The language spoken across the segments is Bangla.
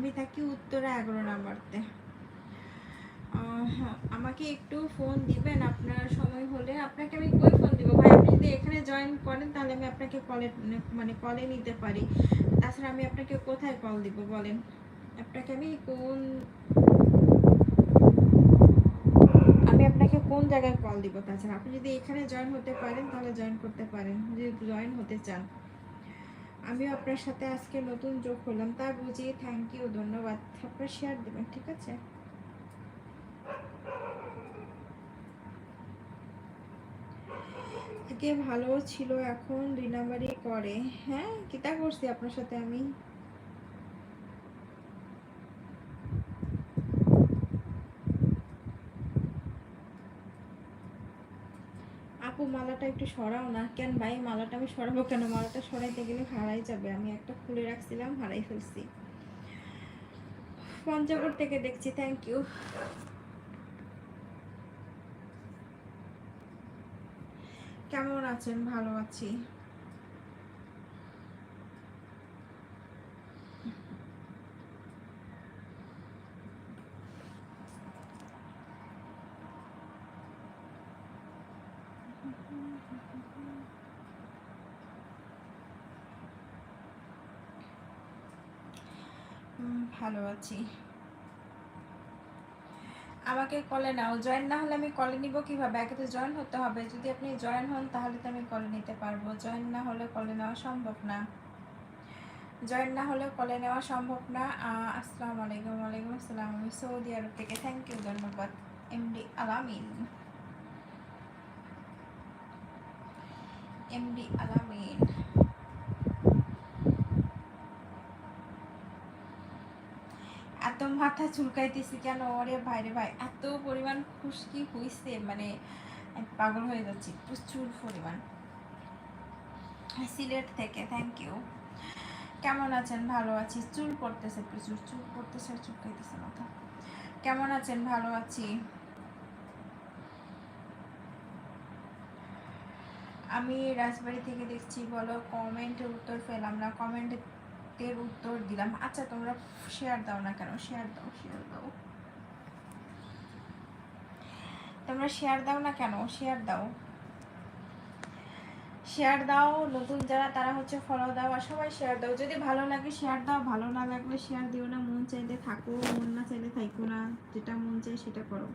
আমি থাকি উত্তরা এগারো নাম্বারতে। আমাকে একটু ফোন দিবেন, আপনার সময় হলে। আপনাকে আমি কই ফোন দিব? ভাই, আপনি যদি এখানে জয়েন করেন, তাহলে আমি আপনাকে কলে মানে কলে নিতে পারি। তাছাড়া আমি আপনাকে কোথায় কল দিব বলেন? আপনাকে আমি কোন, আমি আপনাকে কোন জায়গায় কল দিব তাছাড়া? আপনি যদি এখানে জয়েন হতে পারেন, তাহলে জয়েন করতে পারেন। যদি জয়েন হতে চান। আমিও আপনার সাথে আজকে নতুন যোগ হলাম, তা বুঝি থ্যাংক ইউ ধন্যবাদ। আপনার শেয়ার দেবেন, ঠিক আছে? আগে ভালো ছিল, এখন দুই নাম্বারই করে। হ্যাঁ কিতা করছি আপনার সাথে আমি আপু মালাটা একটু সরাও না। কেন ভাই, মালাটা আমি সরাবো কেন? মালাটা সরাইতে গেলে হারাই যাবে। আমি একটা খুলে রাখছিলাম, হারাই ফেলছি। পঞ্চগড় থেকে দেখছি থ্যাংক ইউ কেমন আছেন? ভালো আছি। ভালো আছি। আমাকে কলে নাও। জয়েন না হলে আমি কলে নিব কীভাবে? আগে তো জয়েন হতে হবে। যদি আপনি জয়েন হন, তাহলে তো আমি কলে নিতে পারব। জয়েন না হলে কলে নেওয়া সম্ভব না। জয়েন না হলে কলে নেওয়া সম্ভব না। আসসালামু আলাইকুম। ওয়ালাইকুম আসসালাম। আমি সৌদি আরব থেকে। থ্যাংক ইউ ধন্যবাদ। এমডি আলামিন। এমডি আলামিন। এত মাথা চুলকাইতেছি কেন? ওরে ভাইরে ভাই, এত পরিমাণ খুশকি হইছে মানে পাগল হয়ে যাচ্ছি, প্রচুর পরিমাণ। সিলেট থেকে থ্যাংক ইউ কেমন আছেন? ভালো আছি। চুল পড়তেছে প্রচুর, চুল পড়তেছে, চুলকাইতেছে মাথা। কেমন আছেন? ভালো আছি। আমি রাজবাড়ি থেকে দেখছি, বলো কমেন্টের উত্তর পেলাম না। কমেন্টের উত্তর দিলাম। আচ্ছা তোমরা শেয়ার দাও না কেন? শেয়ার দাও শেয়ার দাও। তোমরা শেয়ার দাও না কেন? শেয়ার দাও। শেয়ার দাও, নতুন যারা, তারা হচ্ছে ফলো দাও, আর সবাই শেয়ার দাও। যদি ভালো লাগে শেয়ার দাও। ভালো না লাগলে শেয়ার দিও না। মন চাইলে থাকো, মন না চাইলে থাইকো না। যেটা মন চাই সেটা করো।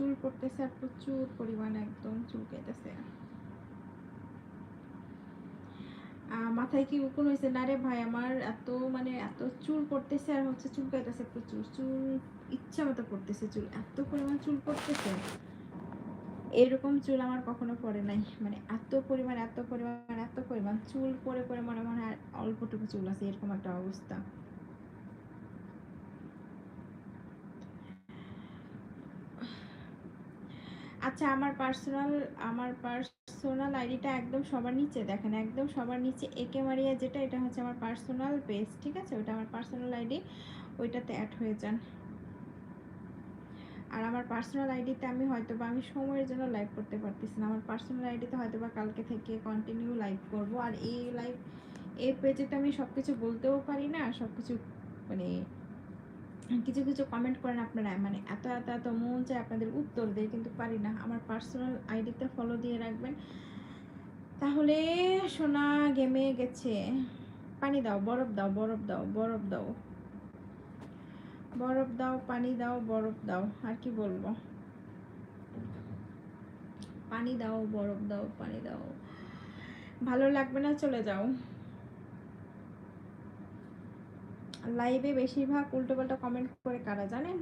চুল পড়তেছে আর প্রচুর পরিমাণে একদম চুল কেটেছে। মাথায় কি উকুন হয়েছে না রে ভাই, আমার এত মানে এত চুল পড়তেছে আর হচ্ছে চুল কাইতেছে প্রচুর। চুল ইচ্ছা মতো পড়তেছে চুল, এত পরিমাণ চুল পড়তেছে। এরকম চুল আমার কখনো পড়ে নাই। মানে এত পরিমাণ এত পরিমাণ এত পরিমাণ চুল পরে পরে মনে মনে হয় অল্পটুকু চুল আছে, এরকম একটা অবস্থা। আচ্ছা আমার পার্সোনাল আমার পার্সোনাল আইডিটা একদম সবার নিচে দেখেন, একদম সবার নিচে। একে মারিয়া যেটা, এটা হচ্ছে আমার পার্সোনাল পেজ, ঠিক আছে? ওটা আমার পার্সোনাল আইডি, ওইটাতে অ্যাড হয়ে যান। আর আমার পার্সোনাল আইডিতে আমি হয়তো বা আমি সময়ের জন্য লাইভ করতে পারতেছি না। আমার পার্সোনাল আইডিতে হয়তো বা কালকে থেকে কন্টিনিউ লাইভ করব। আর এই লাইভ এই পেজে তো আমি সব কিছু বলতেও পারি না সব কিছু মানে কিছু কিছু কমেন্ট করেন আপনারা মানে এত এত এত মন চায় আপনাদের উত্তর দেয়, কিন্তু পারি না। আমার পার্সোনাল আইডিতে ফলো দিয়ে রাখবেন। তাহলে সোনা গেমে গেছে। পানি দাও, বরফ দাও বরফ দাও বরফ দাও। বরফ দাও, পানি দাও, বরফ দাও, আর কি বলব? পানি দাও, বরফ দাও, পানি দাও। ভালো লাগবে না, চলে যাও। লাইভে বেশিরভাগ উল্টোপাল্টা কমেন্ট করে কারা জানেন?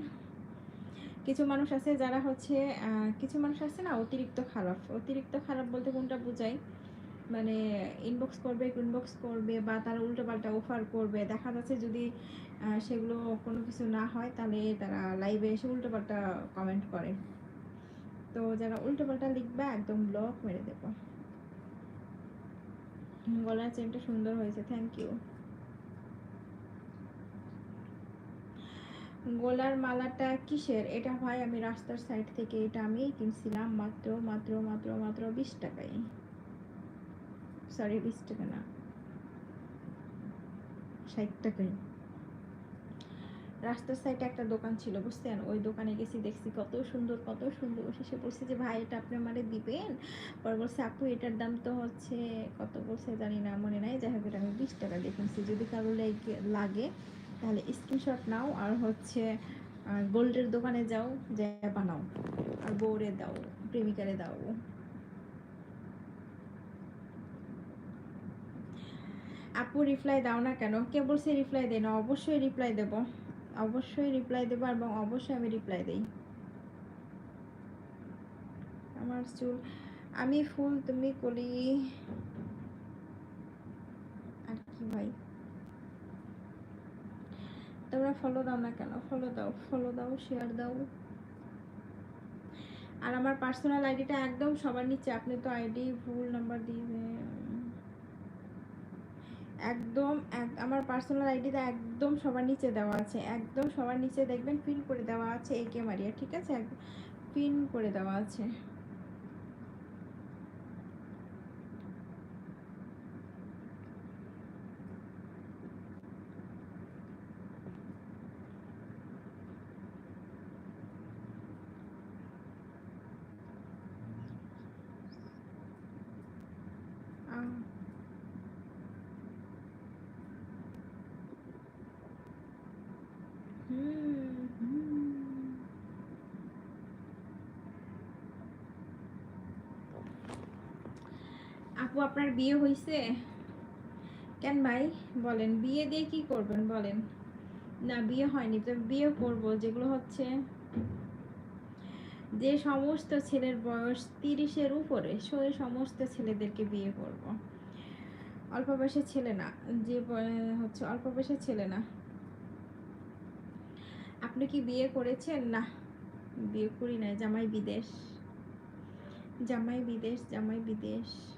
কিছু মানুষ আছে যারা হচ্ছে কিছু মানুষ আছে না অতিরিক্ত খারাপ। অতিরিক্ত খারাপ বলতে কোনটা বোঝাই? মানে ইনবক্স করবে ইনবক্স করবে বা তারা উল্টোপাল্টা অফার করবে। দেখা যাচ্ছে যদি সেগুলো কোনো কিছু না হয় তাহলে তারা লাইভে এসে উল্টোপাল্টা কমেন্ট করে। তো যারা উল্টোপাল্টা লিখবে একদম ব্লক মেরে দেবো। গলার চেনটা সুন্দর হয়েছে থ্যাংক ইউ গোলার মালাটা কিসের? এটা ভাই আমি রাস্তার সাইড থেকে, এটা আমি কিনছিলাম মাত্র মাত্র মাত্র মাত্র বিশ টাকায়। সরি বিশ টাকা না, ষাট টাকায়। রাস্তার সাইডে একটা দোকান ছিল, বুঝছেন? ওই দোকানে গেছি, দেখছি কত সুন্দর কত সুন্দর। শেষে বলছে যে, ভাই, এটা আপনি আমারে দিবেন? পরে বলছে, আপু, এটার দাম তো হচ্ছে কত? বলছে, জানি না, মনে নাই। যাই হোক, এটা আমি বিশ টাকা দিয়ে কিনছি। যদি কারও লাগে তাহলে স্ক্রিনশট নাও আর হচ্ছে গোল্ডের দোকানে যাও যে বানাও। আর বউরে দাও, প্রেমিকারে দাও। আপু রিপ্লাই দাও না কেন? কে বলছে রিপ্লাই দেয় না? অবশ্যই রিপ্লাই দেব। অবশ্যই রিপ্লাই দেবো এবং অবশ্যই আমি রিপ্লাই দেই। আমার চুল, আমি ফুল তুমি কলি আর কি ভাই তোমরা ফলো দাও না কেন? ফলো দাও ফলো দাও শেয়ার দাও। আর আমার পার্সোনাল আইডিটা একদম সবার নিচে, আপনি তো আইডি ভুল নাম্বার দিয়ে একদম, এক- আমার পার্সোনাল আইডিটা একদম সবার নিচে দেওয়া আছে। একদম সবার নিচে দেখবেন পিন করে দেওয়া আছে এই কে মারিয়া, ঠিক আছে? পিন করে দেওয়া আছে। আপু, আপনার বিয়ে হয়েছে কেন ভাই? বলেন, বিয়ে দিয়ে কি করবেন বলেন? না, বিয়ে হয়নি, তো বিয়ে করব, যেগুলো হচ্ছে যে সমস্ত ছেলের বয়স তিরিশের উপরে সেই সমস্ত ছেলেদেরকে বিয়ে করব। অল্প বয়সের ছেলে না, যে হচ্ছে অল্প বয়সের ছেলে না। আপনি কি বিয়ে করেছেন? না, বিয়ে করি নাই, জামাই বিদেশ। জামাই বিদেশ জামাই বিদেশ।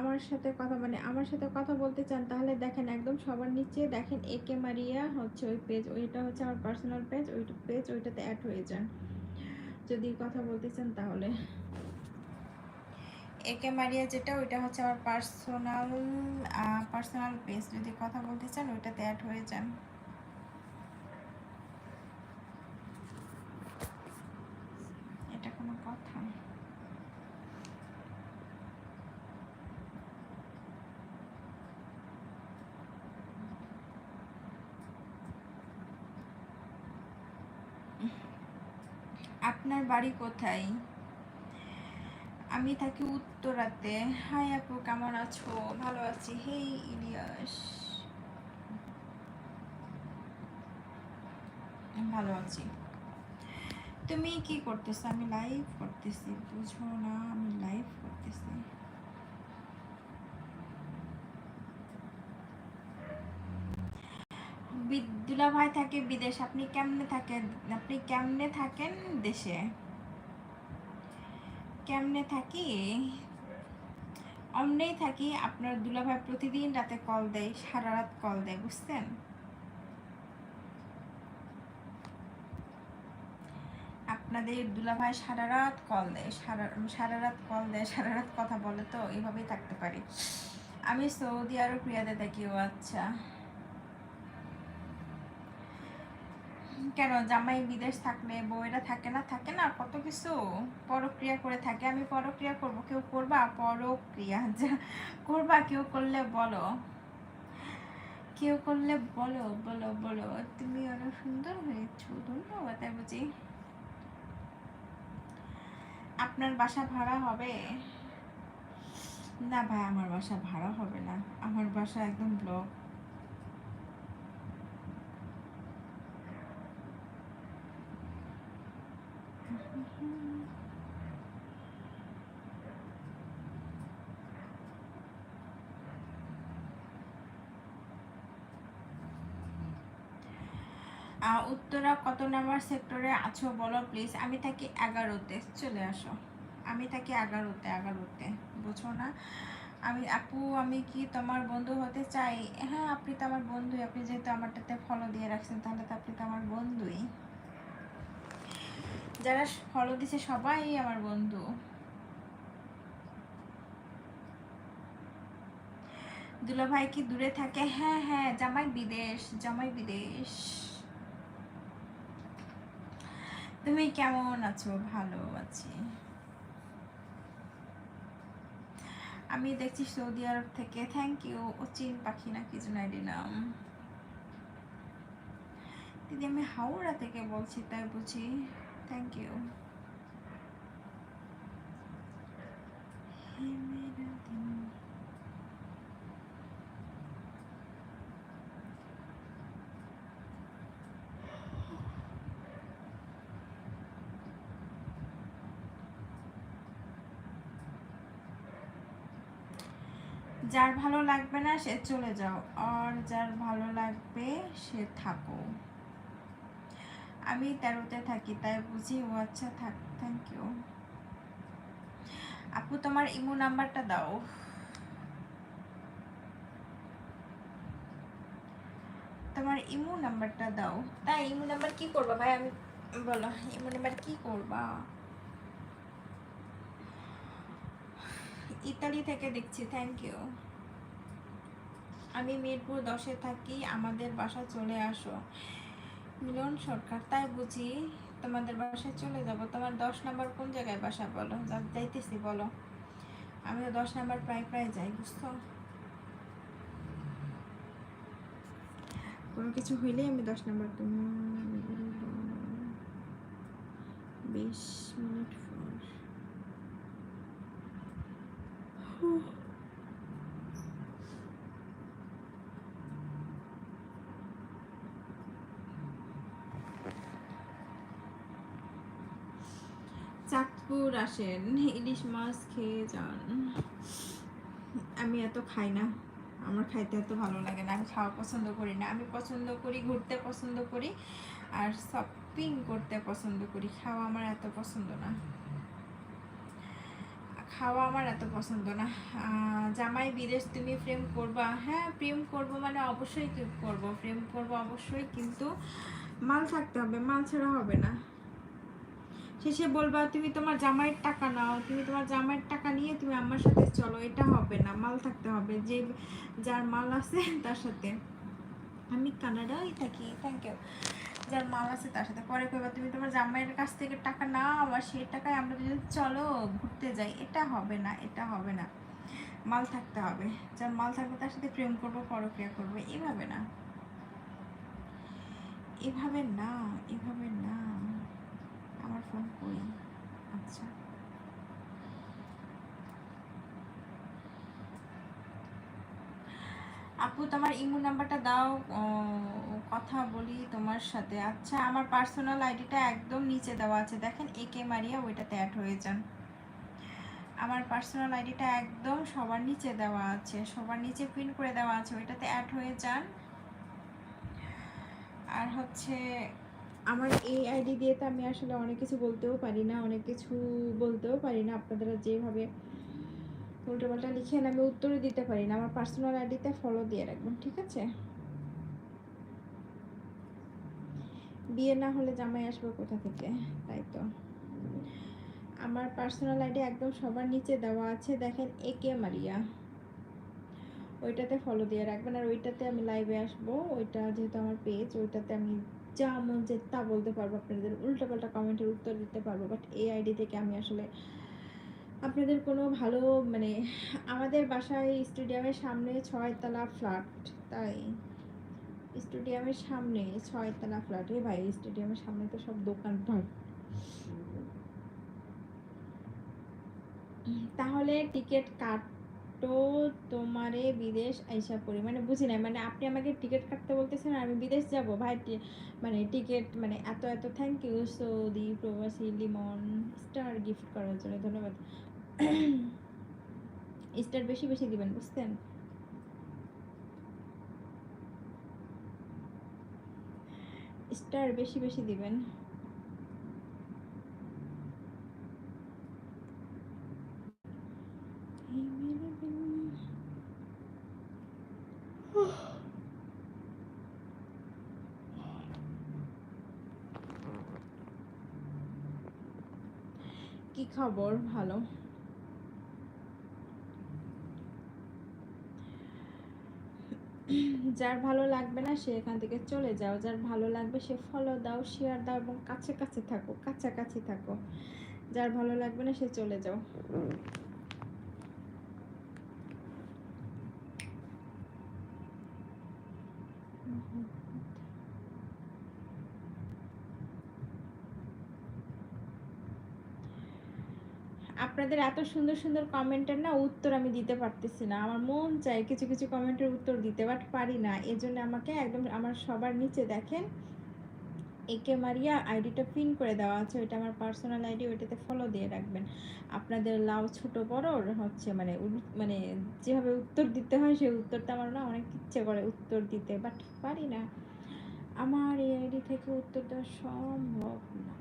আমার সাথে কথা মানে আমার সাথে কথা বলতে চান, তাহলে দেখেন একদম সবার নিচে দেখেন একে মারিয়া হচ্ছে ওই পেজ ওইটা হচ্ছে আমার পার্সোনাল পেজ ওই পেজ ওইটাতে অ্যাড হয়ে যান। যদি কথা বলতে চান তাহলে। একে মারিয়া যেটা, ওইটা হচ্ছে আমার পার্সোনাল পার্সোনাল পেজ যদি কথা বলতে চান ওইটাতে অ্যাড হয়ে যান এটা কোনো কথা আপনার বাড়ি কোথায়? আমি থাকি উত্তরাতে। হাই আপু, কেমন আছো? ভালো আছি। হেই, ইলিয়াস। ভালো আছি। তুমি কি করতেছো? আমি লাইভ করতেছি। বুঝো না, আমি লাইভ করতেছি। বিদ্যুলা ভাই থাকে, বিদেশ। আপনি কেমনে থাকেন? আপনি কেমনে থাকেন দেশে? কেমনে থাকি? অমনেই থাকি। আপনার দুলাভাই প্রতিদিন রাতে কল দেয়, সারা রাত কল দেয়, বুঝছেন? আপনাদের দুলাভাই সারা রাত কল দেয়, সারা সারা রাত কল দেয়, সারা রাত কথা বলে তো এইভাবেই থাকতে পারি। আমি সৌদি আরব, রিয়াদে থাকি, ও আচ্ছা। কেন জামাই বিদেশ থাকলে, বউয়েরা থাকে না থাকে না? কত কিছু পরক্রিয়া করে থাকে। আমি পরক্রিয়া করব, কেউ করবা? পরক্রিয়া, যা করবা, কেউ করলে বলো। কেউ করলে বলো বলো বলো। তুমি অনেক সুন্দর হয়েছো, ধন্যবাদ তাই বুঝি আপনার বাসা ভাড়া হবে? না ভাই, আমার বাসা ভাড়া হবে না। আমার বাসা একদম ব্লক উত্তরা কত নাম্বার সেক্টরে আছো বলো প্লিজ আমি থাকি এগারোতে। চলে আসো। আমি থাকি এগারোতে এগারোতে। বুঝো না? আমি, আপু, আমি কি তোমার বন্ধু হতে চাই? হ্যাঁ আপনি তো আমার বন্ধুই। আপনি যেহেতু আমারটাতে ফলো দিয়ে রাখছেন, তাহলে তো আপনি তো আমার বন্ধুই। যারা ফলো দিছে সবাই আমার বন্ধু। দুলা ভাই কি দূরে থাকে? হ্যাঁ হ্যাঁ জামাই বিদেশ জামাই বিদেশ। তুমি কেমন আছো? ভালো আছি। আমি দেখছি সৌদি আরব থেকে। থ্যাংক ইউ ও চিন পাখি না কিছু নাই নাম। দিদি, আমি হাওড়া থেকে বলছি, তাই বুঝি। থ্যাংক ইউ যার ভালো লাগবে না, সে চলে যাও। আর যার ভালো লাগবে, সে থাকো। আমি তেরোতে থাকি, তাই বুঝি? ও আচ্ছা থাক থ্যাংক ইউ আপু, তোমার ইমো নাম্বারটা দাও। তোমার ইমো নাম্বারটা দাও। তাই ইমো নাম্বার কি করবা ভাই? আমি বলো, ইমো নাম্বার কি করবা? ইতালি থেকে দেখছি থ্যাংক ইউ আমি মিরপুর দশে থাকি, আমাদের বাসা চলে আসো। মিলন সরকার, তাই বুঝি তোমাদের বাসায় চলে যাব। তোমার দশ নাম্বার কোন জায়গায় বাসা বলো? যাইতেছি, বলো। আমি তো দশ নাম্বার প্রায় প্রায় যাই, বুঝছ? কোনো কিছু হইলেই আমি দশ নাম্বার তোমার বিশ মিনিট পর চাঁদপুর আসেন, ইলিশ মাছ খেয়ে যান। আমি এত খাই না। আমার খাইতে এত ভালো লাগে না। আমি খাওয়া পছন্দ করি না। আমি পছন্দ করি, ঘুরতে পছন্দ করি আর শপিং করতে পছন্দ করি। খাওয়া আমার এত পছন্দ না। খাওয়া আমার এত পছন্দ না। জামাই বিদেশ, তুমি প্রেম করবা? হ্যাঁ প্রেম করব মানে অবশ্যই করব? প্রেম করব অবশ্যই, কিন্তু মাল থাকতে হবে। মাল ছাড়া হবে না। শেষে বলবা, তুমি তোমার জামাইয়ের টাকা নাও, তুমি তোমার জামাইয়ের টাকা নিয়ে তুমি আমার সাথে চলো, এটা হবে না, মাল থাকতে হবে, যে যার মাল আছে তার সাথে। আমি কানাডাই থাকি থ্যাংক ইউ যার মাল আছে তার সাথে। পরে কইবা, তুমি তোমার জামাইয়ের কাছ থেকে টাকা নাও, আর সেই টাকায় আমরা যদি চলো, ঘুরতে যাই। এটা হবে না, এটা হবে না। মাল থাকতে হবে। যার মাল থাকবে তার সাথে প্রেম করব পরক্রিয়া করব, এভাবে না। এভাবে না এভাবে না। আমার ফোন কই আচ্ছা। আপু, তোমার ইমো নাম্বারটা দাও কথা বলি তোমার সাথে। আচ্ছা আমার পার্সোনাল আইডিটা একদম নিচে দেওয়া আছে। দেখেন একে মারিয়া, ওইটাতে অ্যাড হয়ে যান। আমার পার্সোনাল আইডিটা একদম সবার নিচে দেওয়া আছে। সবার নিচে পিন করে দেওয়া আছে। ওইটাতে অ্যাড হয়ে যান। আর হচ্ছে আমার এই আইডি দিয়ে তো আমি আসলে অনেক কিছু বলতেও পারি না, অনেক কিছু বলতেও পারি না। আপনারা যেভাবে উল্টোপাল্টা লিখেন, আমি উত্তরও দিতে পারি না। আমার পার্সোনাল আইডিতে ফলো দিয়ে রাখবেন, ঠিক আছে? বিয়ে না হলে জামাই আসবে কোথা থেকে? তাই তো। আমার পার্সোনাল আইডি একদম সবার নিচে দেওয়া আছে। দেখেন একে মারিয়া। ওইটাতে ফলো দিয়ে রাখবেন। আর ওইটাতে আমি লাইভে আসব। ওইটা যেহেতু আমার পেজ ওইটাতে আমি যা মন যে তা বলতে পারব আপনাদের উল্টোপাল্টা কমেন্টের উত্তর দিতে পারব বাট এই আইডি থেকে আমি আসলে আপনাদের কোনো ভালো মানে আমাদের বাসায় স্টেডিয়ামের সামনে ছয়তলা ফ্ল্যাট তাই স্টেডিয়ামের সামনে ছয়তলা ফ্ল্যাট ভাই স্টেডিয়ামের সামনে তো সব দোকানপাট তাহলে টিকিট কাট তোমারে বিদেশ আইসা পড়ি। মানে বুঝি নাই মানে আপনি আমাকে টিকিট কাটতে বলতেছেন, আমি বিদেশ যাব, ভাই মানে টিকিট মানে এত এত থ্যাংক ইউ সৌদি, প্রবাসী, লিমন স্টার গিফট করার জন্য, ধন্যবাদ। স্টার বেশি বেশি দিবেন, বুঝছেন? স্টার বেশি বেশি দিবেন এই মেরে বিন- কি খবর? ভালো। যার ভালো লাগবে না, সে এখান থেকে চলে যাও। যার ভালো লাগবে, সে ফলো দাও শেয়ার দাও এবং কাছে কাছে থাকো, কাছাকাছি থাকো। যার ভালো লাগবে না, সে চলে যাও। আপনাদের এত সুন্দর সুন্দর কমেন্টের না উত্তর আমি দিতে পারতেছি না। আমার মন চায় কিছু কিছু কমেন্টের উত্তর দিতে বাট পারি না। এজন্য আমাকে একদম আমার সবার নিচে দেখেন। একে মারিয়া আইডিটা পিন করে দেওয়া আছে। ওইটা আমার পার্সোনাল আইডি, ওইটাতে ফলো দিয়ে রাখবেন। আপনাদের লাভ ছোট বড় হচ্ছে মানে মানে যেভাবে উত্তর দিতে হয় সেই উত্তরটা আমার না অনেক ইচ্ছে করে উত্তর দিতে বাট পারি না। আমার এই আইডি থেকে উত্তর দেওয়া সম্ভব না।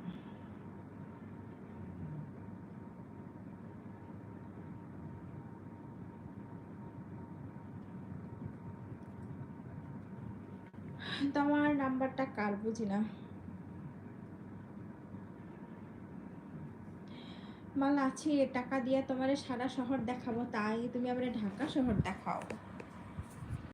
তোমার নাম্বারটা কার বুঝি না। মাল আছে টাকা দিয়ে তোমার সারা শহর দেখাবো, তাই তুমি আবার ঢাকা শহর দেখাও।